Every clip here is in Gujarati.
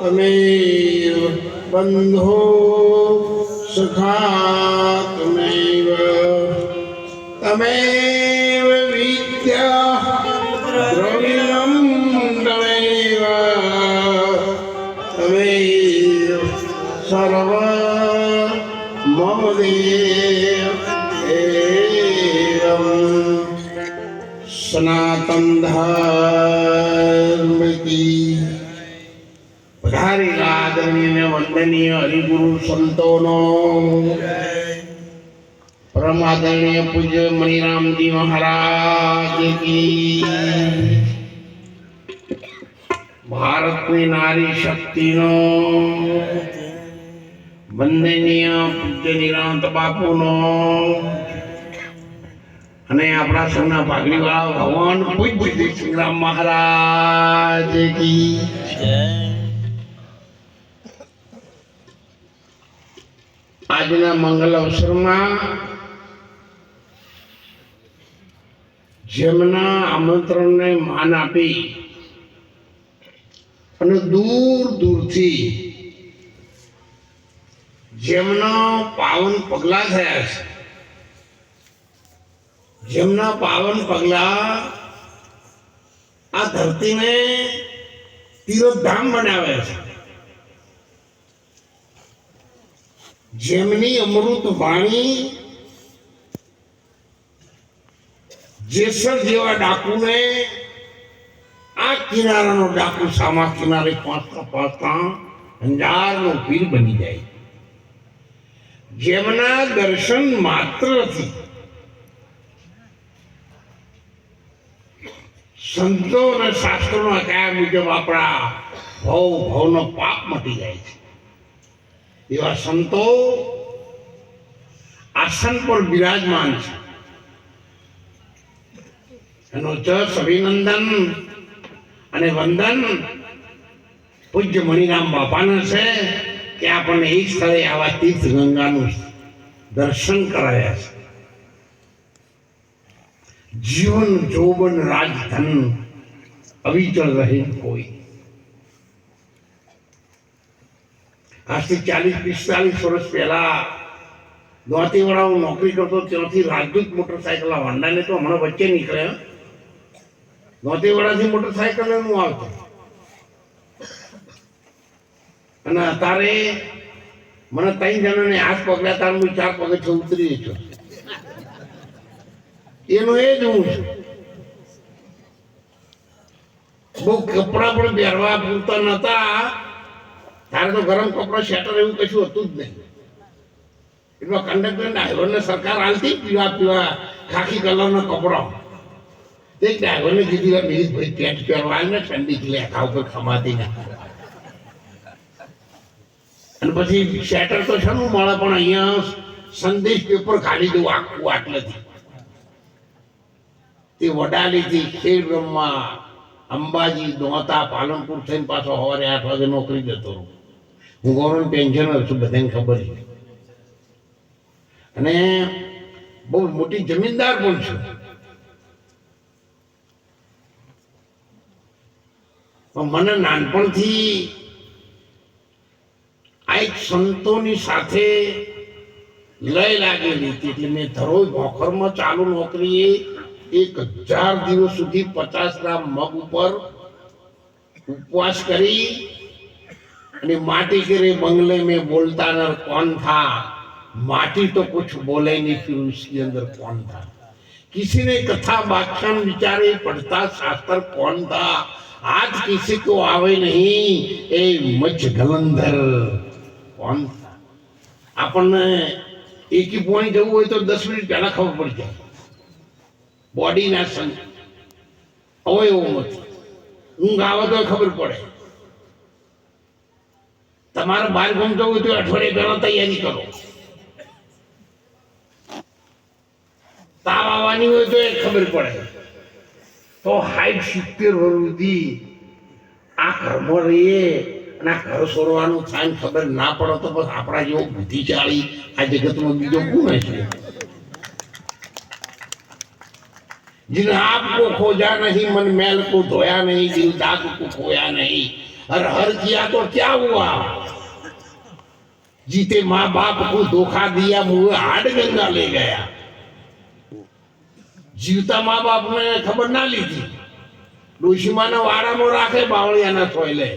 તમેવ બંધો સખા તમેવ તમેવ સનાતન ધર્મ કી પધારેલા આદરણીય અને વંદનીય હરિગુરુ સંતોનો પરમ આદરણીય પૂજ્ય મણિરામજી મહારાજ કી ભારતની નારી શક્તિનો વંદનીય પૂજ્ય નિરાંત બાપુનો અને આપણા સૌના પાઘડીવાળા ભગવાન પૂજ્ય શ્રી મહારાજ કી આજના મંગલ અવસરમાં જેમના આમંત્રણને માન આપી અને દૂર દૂરથી જેમના પાવન પગલા થયા છે જેમના પાવન પગલા આ ધરતીને તીર્થધામ બનાવ્યા છે. જેમની અમૃત વાણી જેસર જેવા ડાકુને આ કિનારાનો ડાકુ સામા કિનારે પહોંચતા પહોંચતા અંજારનો પીર બની જાય. જેમના દર્શન માત્રથી સંતો અને શાસ્ત્રોના કયા મુજબ આપણા ભવ, ભવનો પાપ મટી જાય છે. એવા સંતો આસન પર બિરાજમાન છે. એનો જસ, અભિનંદન અને વંદન પૂજ્ય મણિરામ બાપાને છે કે આપણને એ સ્થળે આવા તીર્થ ગંગાનું દર્શન કરાયા છે. જીવન જોબન રાજધન, અવિચળ રહે કોઈ. આજથી ચાલીસ, પિસ્તાલીસ વર્ષ પહેલા દોતીવાળા હું નોકરી કરતો ત્યાંથી રાજદૂત મોટરસાયકલ હોન્ડાને તો હમણાં વચ્ચે નીકળે. દોતીવાળાથી મોટરસાયકલ હું આવતો. અને અત્યારે મને ત્રણ જણાને હાથ પગલા તાર હું ચાર પગે ઉતરી છું એનો એ જ હું છું. બહુ કપડા પણ પહેરવા પૂરતા નતા. તારે તો ગરમ કપડા શેટર એવું કશું હતું જ નહીં. એટલે કંડક્ટર ડ્રાઈવરને સરકાર હાલતી પીવા પીવા ખાખી કલરનો કપડો. તે ડ્રાઈવરને કીધું મિહિત ભાઈ પેન્ટ પહેરવા ને, ઠંડી થી લેખા ઉપર ખમાતી ના. અને પછી શેટર તો છે મળે, પણ અહીંયા સંદેશ પેપર ખાલી દઉં આખું આટલેથી. તે વડાલીથી ખેડ રમવા અંબાજી દોતા પાલનપુર થઈને પાછો સવારે આઠ વાગે નોકરી જતો રહું હું ગવર્મેન્ટ પેન્શનર છું, બધાને ખબર છે. અને બહુ મોટી જમીનદાર પણ છું. પણ મને નાનપણથી આ એક સંતોની સાથે લય લાગેલી હતી. એટલે મેં ધરોઈ ભોખરમાં ચાલુ નોકરીએ એક હજાર દિવસ સુધી પચાસ ગ્રામ મગ ઉપર ઉપવાસ કરી અને માટી કરે બંગલે में बोलता न कौन था माटी तो कुछ बोले नहीं फिर उसके अंदर कौन था किसी ने कथा व्याख्यान विचारे पढ़ता शास्त्र कौन था आज किसी को आवे नहीं ए मच गलंधर કોણ था આપણને એકી પોઈન્ટ જવું હોય તો દસ મિનિટ પહેલા ખબર પડી જાય બોડીના સં અવયવોમાંથી ઊંઘ આવે તો ખબર પડે. તમારે બહાર ગમતો હોય તો અઠવાડિયે પહેલા તૈયારી કરો. તાવ આવવાની હોય તો એ ખબર પડે. તો હાઈટ સિત્તેર સુધી આ ઘરમાં રહીએ અને આ ઘર છોડવાનું થાય ખબર ના પડે તો બસ આપણા જેવો બુદ્ધિશાળી આ જગતમાં બીજો કોણ છે जिन आपको खोजा नहीं मन मैल को धोया नहीं दिल दाग को खोया नहीं और हर किया तो क्या हुआ जीते माँ बाप को धोखा दिया मुँह हाड गंगा ले ગયા જીવતા મા બાપને ખબર ના લીધી ડોશીમાના વાડામાં રાખે બાવળિયાના સોયલે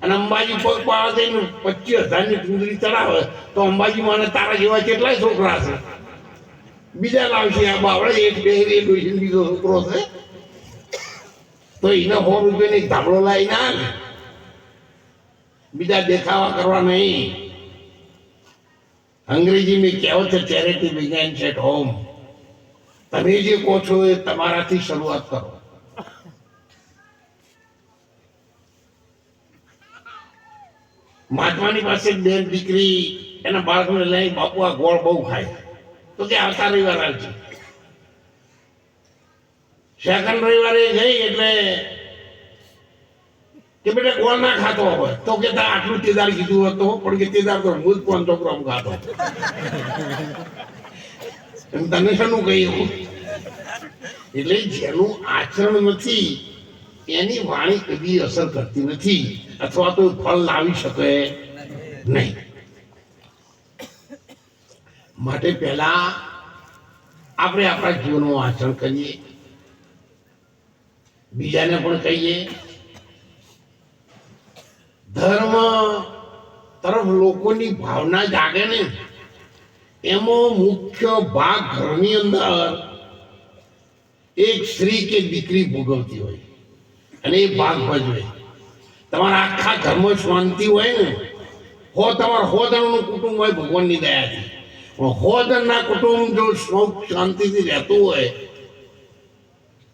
અને અંબાજી પગ પાડે થઈને પચીસ હજારની ચુંદડી ચડાવે તો અંબાજી માને તારા જેવા કેટલાય છોકરા છે બીજા લાવશે આ બાવળે એક, બે એ બીજો છોકરો છે. તો એને સો રૂપિયાની ધાબળો લાવી ના બીજા દેખાવા કરવા નહીં. અંગ્રેજી મેં કહેવત છે ચેરિટી બિગેન્સ એટ હોમ તમે જે કહો છો એ તમારાથી શરૂઆત કરો. મહાત્માની પાસે બેન દીકરી, એના બાળકને લઈ બાપુ આ ગોળ બહુ ખાય. તો કે આવતા રવિવાર આવજો. સેકન્ડ રવિવારે ગઈ એટલે કે બેટા ગોળ ના ખાતો હોય. તો કે આટલું તેદાર કીધું હતું પણ કે તેદાર તો હું જ પાંચ છોકરો આમ ખાતો તને શાનું કહ્યું? એટલે જેનું આચરણ નથી, એની વાણી કદી અસર કરતી નથી. અથવા તો ફળ લાવી શકે નહીં. માટે પહેલા આપણે આપણા જીવનનું આચરણ કરીએ. બીજાને પણ કહીએ. ધર્મ તરફ લોકોની ભાવના જાગે ને, એમાં મુખ્ય ભાગ ઘરની અંદર એક સ્ત્રી કે દીકરી ભોગવતી હોય અને એ ભાગ ભજવે તમારા આખા ઘરમાં શાંતિ હોય ને, હો તમારા હો કુટુંબ હોય ભગવાનની દયાથી. હો કુટુંબ જો સુખ શાંતિથી રહેતું હોય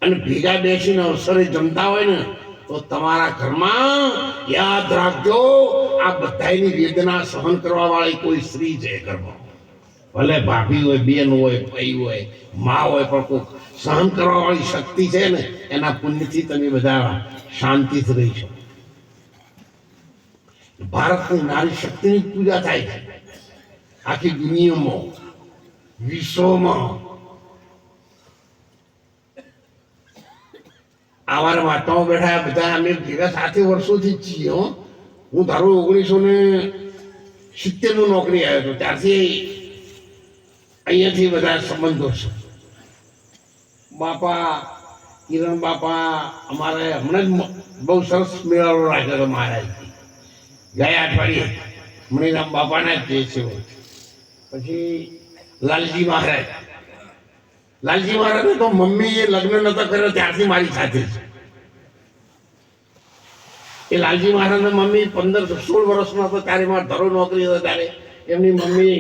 અને ભેગા બેસીને અવસરે જમતા હોય ને, તો તમારા ઘરમાં યાદ રાખજો, આ બધાની વેદના સહન કરવા વાળી કોઈ સ્ત્રી છે ઘરમાં. ભલે ભાભી હોય, બેન હોય, ભાઈ હોય, મા હોય, પણ કોઈ સહન કરવા વાળી શક્તિ છે ને, એના પુણ્યથી તમે બધા શાંતિથી રહી શકો. ભારતની નારી શક્તિની પૂજા થાય છે. આખી દુનિયામાં વિશ્વમાં આવા વાર્તાઓ બેઠા બધા અમે ભેગા સાથે વર્ષોથી છીએ હું ધારો ઓગણીસો ને સિત્તેરનું નોકરી આવ્યો હતો ત્યારથી અહીંયાથી બધા સંબંધો છે બાપા કિરણ બાપા અમારે હમણાં જ બહુ સરસ મેળાવડો રાખ્યો હતો મહારાજથી ગયા અઠવાડિયે મણિરામ બાપાના જ જે છે પછી લાલજી મહારાજ. લાલજી મહારાજને તો મમ્મીએ લગ્ન નતો કર્યો, ત્યારથી મારી સાથે એ લાલજી મહારાજના મમ્મી પંદર સોળ વર્ષમાં હતો ત્યારે મારા ધરો નોકરી હતો ત્યારે એમની મમ્મી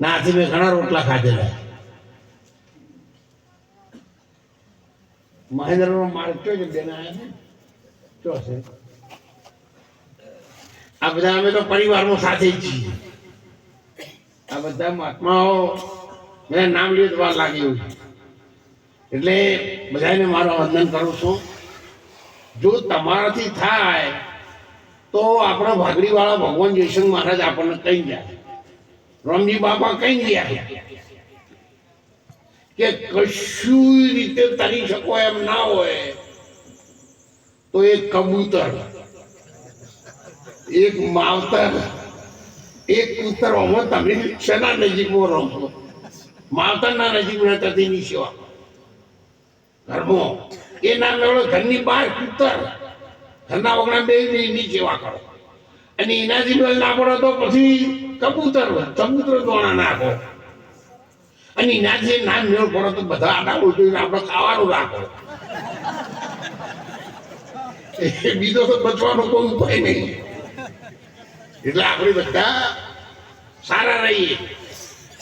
ના હાથે મેં ઘણા રોટલા ખાધેલા. મહેન્દ્રનો માર્ગ કયો છે, બેન આવ્યા છે? આ બધા અમે તો પરિવારમાં સાથે જ છીએ. આ બધા મહાત્માઓ મેં નામ લીધું લાગ્યું. એટલે બધાને મારો વંદન કરું છું જો તમારાથી થાય, તો આપણા ભાગડીવાળા ભગવાન જયશંકર મહારાજ આપણને કહી ગયા રામજી બાપા કહી ગયા કે કશું રીતે તરી શકો એમ ના હોય, તો એક કબૂતર, એક માવતર એક કૂતરોમાં તમે શેના નજીકમાં રહો છો માવતરના નજીકમાં તથીની સેવા. ધર્મો. એ ના મેળો ઘરની બહાર કૂતર. ઘરના ઓગણા બે ની સેવા કરો. અને એનાથી મેળ ના પડે તો પછી કબૂતર કબૂતર દોણા નાખો. અને એનાથી ના મેળ પડે તો બધા આડા ઉલટીને આપણે ખાવાનું રાખો. બીજો તો બચવાનો કોઈ ઉપાય નહીં. એટલે આપણે બધા સારા રહીએ,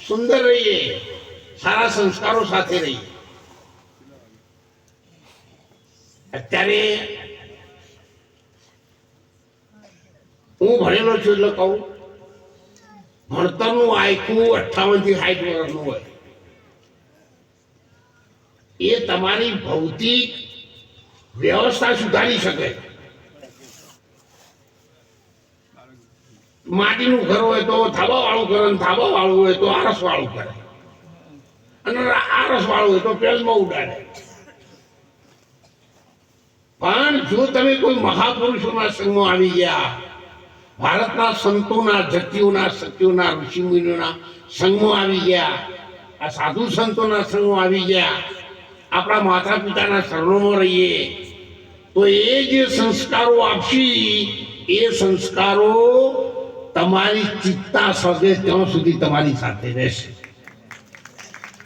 સુંદર રહીએ, સારા સંસ્કારો સાથે રહીએ. અત્યારે હું ભણેલો છું એટલે કહું, ભણતરનું આયકું અઠ્ઠાવનથી સાઠ વર્ષનું હોય. એ તમારી ભૌતિક વ્યવસ્થા સુધારી શકે. માટીનું ઘર હોય તો થાબા વાળું કરે ને થાબા વાળું હોય તો આરસ વાળું કરે અને આરસ વાળું હોય તો પેલમાં ઉડાડે. પણ જો તમે કોઈ મહાપુરુષોના સંગમાં આવી ગયા, ભારતના સંતોના, જતીઓના સત્યોના ઋષિમુનિઓના સંગમાં આવી ગયા, આ સાધુ સંતોના સંગમાં આવી ગયા, આપણા માતા પિતાના શરણોમાં રહીએ, તો એ જે સંસ્કારો આપશી, એ સંસ્કારો તમારી ચિત્તા સર્જે ત્યાં સુધી તમારી સાથે રહેશે.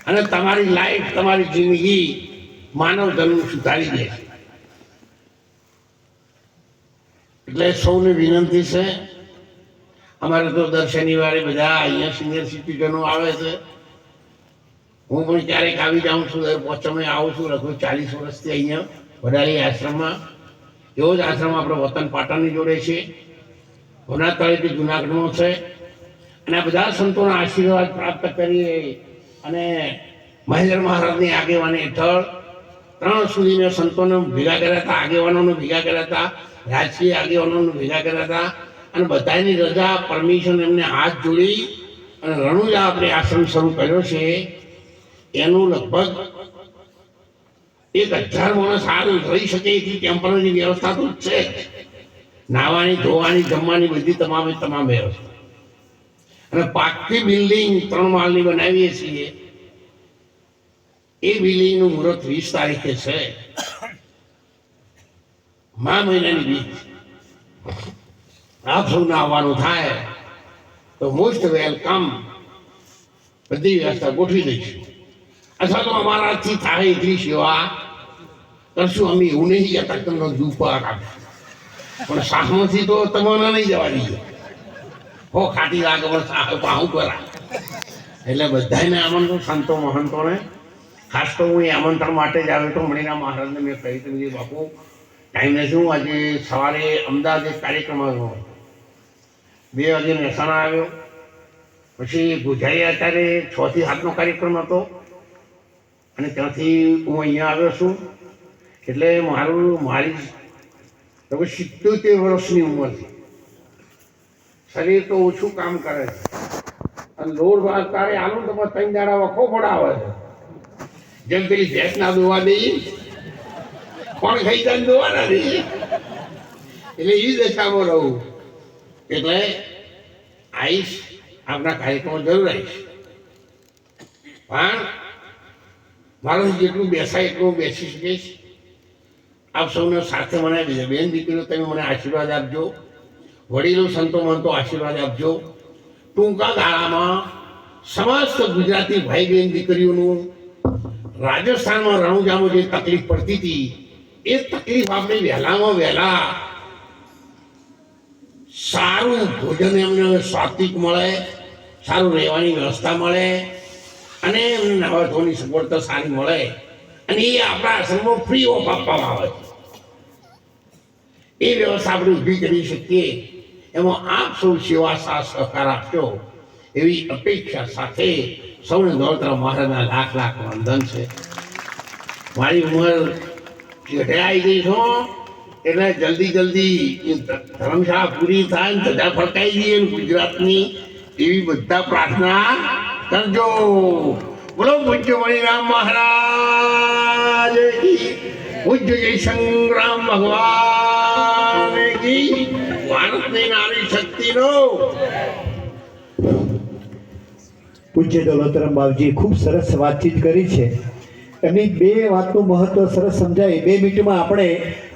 અને તમારી લાઈફ, તમારી જિંદગી માનવ જન્મ સુધારી દેશે એટલે સૌને વિનંતી છે, અમારે તો દર શનિવારે બધા અહીંયા સિનિયર સિટીઝનો આવે છે. હું પણ ક્યારેક આવી જાઉં છું પોચમે આવું છું, લગભગ ચાલીસ વર્ષથી અહીંયા વડાલી આશ્રમમાં. એવો જ આશ્રમ આપણો વતન પાટણની જોડે છે. હોના તળેટી જુનાગઢનો છે અને બધા સંતોના આશીર્વાદ પ્રાપ્ત કરીએ અને મહેન્દ્ર મહારાજની આગેવાની હેઠળ ત્રણ સુધીને સંતોને ભેગા કર્યા હતા, આગેવાનોને ભેગા કર્યા હતા, રાજકીય આગેવાનોને ભેગા કર્યા હતા અને બધાની રજા, પરમિશન એમને હાથ જોડી અને રણુજા આપણે આશ્રમ શરૂ કર્યો છે એનું લગભગ એક હજાર માણસ સારું રહી શકે એટલી ટેમ્પરરી વ્યવસ્થા તો છે. નાવાની ધોવાની, જમવાની બધી તમામે તમામ વ્યવસ્થા અને પાકી બિલ્ડિંગ ત્રણ માળની બનાવીએ છીએ. એ બિલ્ડિંગનું મુહૂર્ત વીસ તારીખે છે. મા મહિનાની વીસ આપ સૌને આવવાનું થાય તો મોસ્ટ વેલકમ બધી વ્યવસ્થા ગોઠવી દઈશું. અથવા તો અમારાથી થાય એટલી સેવા. કરશું, અમે એવું નહીં કે તમને દુપાર આપીશું. પણ સાહમાંથી તો તમારે નહીં જવા દીધો હો, ખાટી લાગે પણ પાહું કરા. એટલે બધાને આમંત્રણ, સંતો, મહંતોને. ખાસ તો હું એ આમંત્રણ માટે જ આવ્યો તો મણીના મહારાજને મેં કહી હતું કે, બાપુ, ટાઈમ નથી હું આજે સવારે અમદાવાદ એક કાર્યક્રમ આવ્યો. બે વાગે મહેસાણા આવ્યો. પછી ભુજાઈ અત્યારે છ થી સાતનો કાર્યક્રમ હતો. અને ત્યાંથી હું અહીંયા આવ્યો છું. એટલે મારું, મારી લગભગ સિત્તોતેર વર્ષની ઉંમર શરીર તો ઓછું કામ કરે છે. અને લોડ ભાગ તારે આલું તો પછી ત્રણ દાડા વખો પડાવે છે. જેમ પેલી ભેંસ ના દોવા દઈએ કોણ ખાઈ જાય દોવા ના દઈએ એટલે એ દશામાં રહું. એટલે આવીશ આપણા કાર્યક્રમો જરૂર આવીશ. પણ મારું જેટલું બેસાય એટલું બેસી શકીશ. આપ સૌને સાથે મને બેન દીકરીઓ, તમે મને આશીર્વાદ આપજો. વડીલો, સંતો મંતો આશીર્વાદ આપજો. ટૂંકા ગાળામાં સમસ્ત ગુજરાતી ભાઈ બહેન દીકરીઓનું રાજસ્થાનમાં રણુજામાં જે તકલીફ પડતી હતી, એ તકલીફ આપણે વહેલામાં વહેલા સારું ભોજન એમને સાત્વિક મળે, સારું રહેવાની વ્યવસ્થા મળે, અને એમને નવા ધોવાની સગવડતા સારી મળે. અને એ આપણા આશ્રમમાં ફ્રી ઓફ આપવામાં આવે છે. એ વ્યવસ્થા આપણે ઊભી કરી શકીએ. એમાં આપ સૌ સેવા સાથ સહકાર આપશો, એવી અપેક્ષા સાથે સૌને દોડતરા મહારાજના લાખ લાખ વંદન છે. મારી ઉંમર ચઢાઈ ગઈ છો એટલે જલ્દી જલ્દી ધર્મશાળા પૂરી થાય ને ધજા ફરકાઈ જઈએ ગુજરાતની, એવી બધા પ્રાર્થના કરજો. બોલો પૂજ્ય મણિરામ મહારાજ પૂજ્ય જય સંગ્રામ ભગવાન પૂજ્ય દોલતરામ બાપજી ખૂબ સરસ વાતચીત કરી છે. એમની બે વાતનું મહત્વ સરસ સમજાય. બે મિનિટમાં આપણે